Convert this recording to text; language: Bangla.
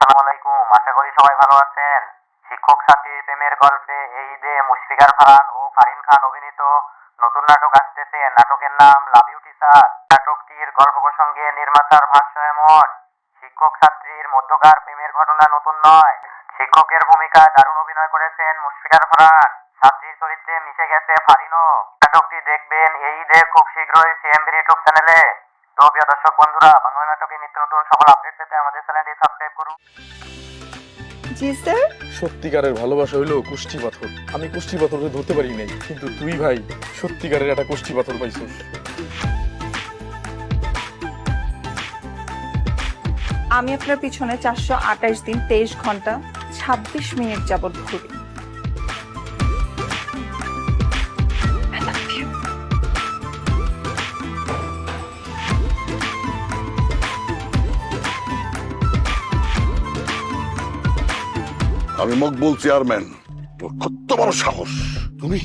আলাইকুম। আশা করি সবাই ভালো আছেন। শিক্ষক ছাত্রীর প্রেমের গল্পে এই ঈদে মুশফিকার ফারহান ও ফারিন খান অভিনীত নতুন নাটক আসতেছে। নাটকের নাম লাভ ইউ টিচার নাটকটির গল্প প্রসঙ্গে নির্মাতার ভাষ্য এমন, শিক্ষক ছাত্রীর মধ্যকার প্রেমের ঘটনা নতুন নয়। শিক্ষকের ভূমিকায় দারুণ অভিনয় করেছেন মুশফিকার ফারহান ছাত্রীর চরিত্রে মিশে গেছে ফারিনও। নাটকটি দেখবেন এই ঈদে খুব শীঘ্রই সিএমবি ইউটিউব চ্যানেলে তো প্রিয় দর্শক বন্ধুরা বাংলা নাটকের নিত্য নতুন সকল আপডেট পেতে আমাদের চ্যানেলটি সাবস্ক্রাইব করুন। জি স্যার। সত্যিকারের ভালোবাসা হইল কুষ্টি পাথর। আমি কুষ্টি পাথরে ধরতে পারি নাই কিন্তু তুই ভাই সত্যিকারের একটা কুষ্টি পাথর পাইছিস। আমি আপনার পিছনে চারশো আঠাশ দিন তেইশ ঘণ্টা ছাব্বিশ মিনিট যাবৎ ঘুরি। আমি মকবুল চেয়ারম্যান। তোর কত বড় সাহস? তুমি?